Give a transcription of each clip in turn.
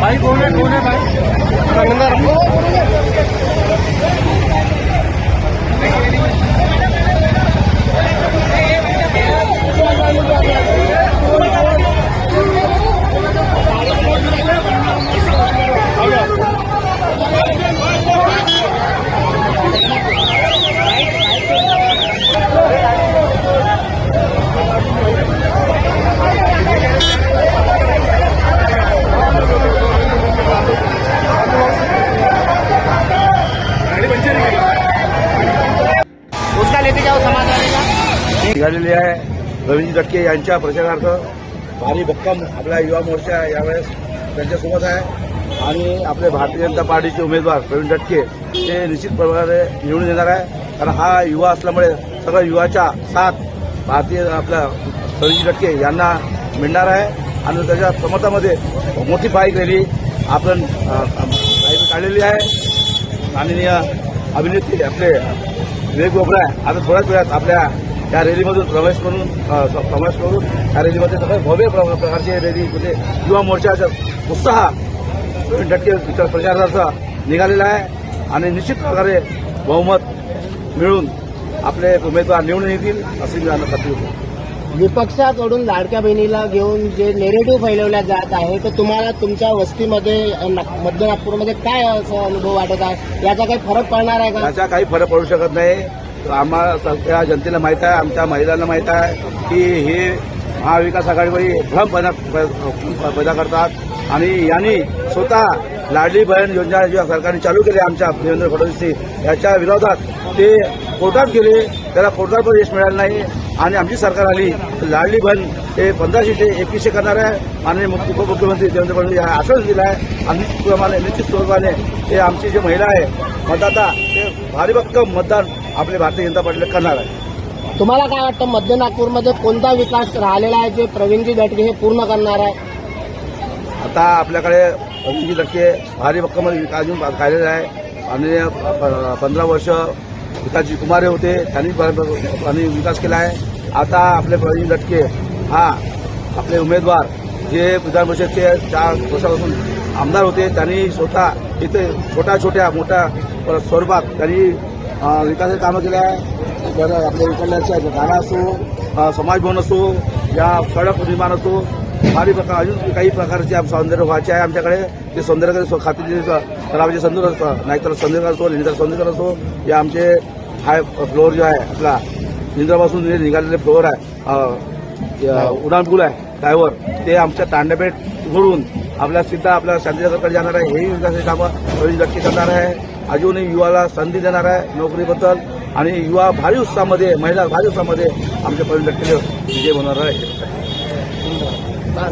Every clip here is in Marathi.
भाई कौन है कौन है भाई कंगना रखो निघालेली आहे. रवींद्र दटके यांच्या प्रचारार्थ भारी भक्कम आपला युवा मोर्चा यावेळेस त्यांच्यासोबत आहे. आणि आपले भारतीय जनता पार्टीचे उमेदवार प्रवीण दटके ते निश्चित प्रकारे निवडून येणार आहे. कारण हा युवा असल्यामुळे सगळं युवाच्या साथ भारतीय आपल्या रवींद्र दटके यांना मिळणार आहे. आणि त्याच्या समर्थामध्ये मोठी बाईक रॅली आपण बाईक काढलेली आहे. माननीय अभिनेत्री आपले विवेक आता थोड्याच वेळात आपल्या या रॅलीमधून प्रवेश करून प्रवेश करून या रॅलीमध्ये सगळे भव्य प्र- प्रकारचे रॅली म्हणजे युवा मोर्चाचा उत्साह इतर प्रचाराचा निघालेला आहे. आणि निश्चित प्रकारे बहुमत मिळून आपले उमेदवार निवडून येतील अशी मी खात्री होतो. विपक्षाकडून लाडक्या बहिणीला घेऊन जे नेरेटिव्ह फैलवल्या जात आहे तर तुम्हाला तुमच्या वस्तीमध्ये मध्य नागपूरमध्ये काय असं अनुभव वाटत आहे? याचा काही फरक पडणार आहे का? त्याचा काही फरक पडू शकत नाही. आम्हाला सगळ्या जनतेला माहीत आहे आमच्या महिलांना माहीत आहे की हे महाविकास आघाडीवर भ्रम पैदा पैदा करतात. आणि यांनी स्वतः लाडली बहीण योजना ज्या सरकारने चालू केली आमच्या देवेंद्र फडणवीसनी याच्या विरोधात ते कोर्टात गेले. त्याला कोर्टात पण यश मिळालं नाही. आणि आमची सरकार आली. तर लाडली बहीण हे पंधराशे ते एकवीसशे करणार आहे. आणि मुख्य- उपमुख्यमंत्री देवेंद्र फडणवीस यांनी आश्वासन दिलं आहे. आणि निश्चितप्रमाणे निश्चित स्वरूपाने ते आमची जे महिला आहे मतदाता ते भारी भक्कम मतदान आपले भारतीय जनता पार्टीला करणार आहे. तुम्हाला काय वाटतं मध्य नागपूरमध्ये कोणता विकास राहिलेला आहे जे प्रवीणजी दटके हे पूर्ण करणार आहे? आता आपल्याकडे रवींद्र दटके भारी भक्कम अजून काढलेले आहे. आणि पंधरा वर्ष विकासजी कुमारे होते त्यांनी ब- विकास केला आहे. आता आपले प्रवीण दटके हा आपले उमेदवार जे विधान परिषदचे चार वर्षापासून आमदार होते त्यांनी स्वतः इथे छोट्या छोट्या मोठ्या स्वरूपात त्यांनी विकासाची कामं केली आहे. तर आपल्या इकडल्याच्या गाणं असो समाजभवन असो या सडक निर्माण असो भारी प्रकार अजून काही प्रकारचे सौंदर्य व्हायचे आहे आमच्याकडे. ते सौंदर्य खात्याचे तलावाचे सौंदर्य असतं नाहीतर सौंदर्य असो निंदर सौंदर्य असो हे आमचे हाय फ्लोअर जो आहे आपला निंद्रापासून जे निघालेले फ्लोअर आहे उडाणपूल आहे त्यावर ते आमच्या तांड्यापेठ उघडून आपल्या सीधा आपल्या शांतीनगरकडे जाणार आहे हेही विकासाची कामं प्रवीण दटके करणार आहे. अजूनही युवाला संधी देणार आहे नोकरीबद्दल. आणि युवा भारी उत्साहामध्ये महिला भारी उत्साहामध्ये आमच्या प्रवीण दटके विजय होणार आहे.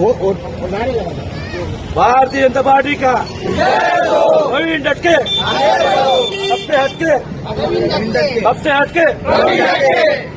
हो- हो- आहे? भारतीय जनता पार्टी का? प्रवीण दटके सबसे हटके. सबसे हटके.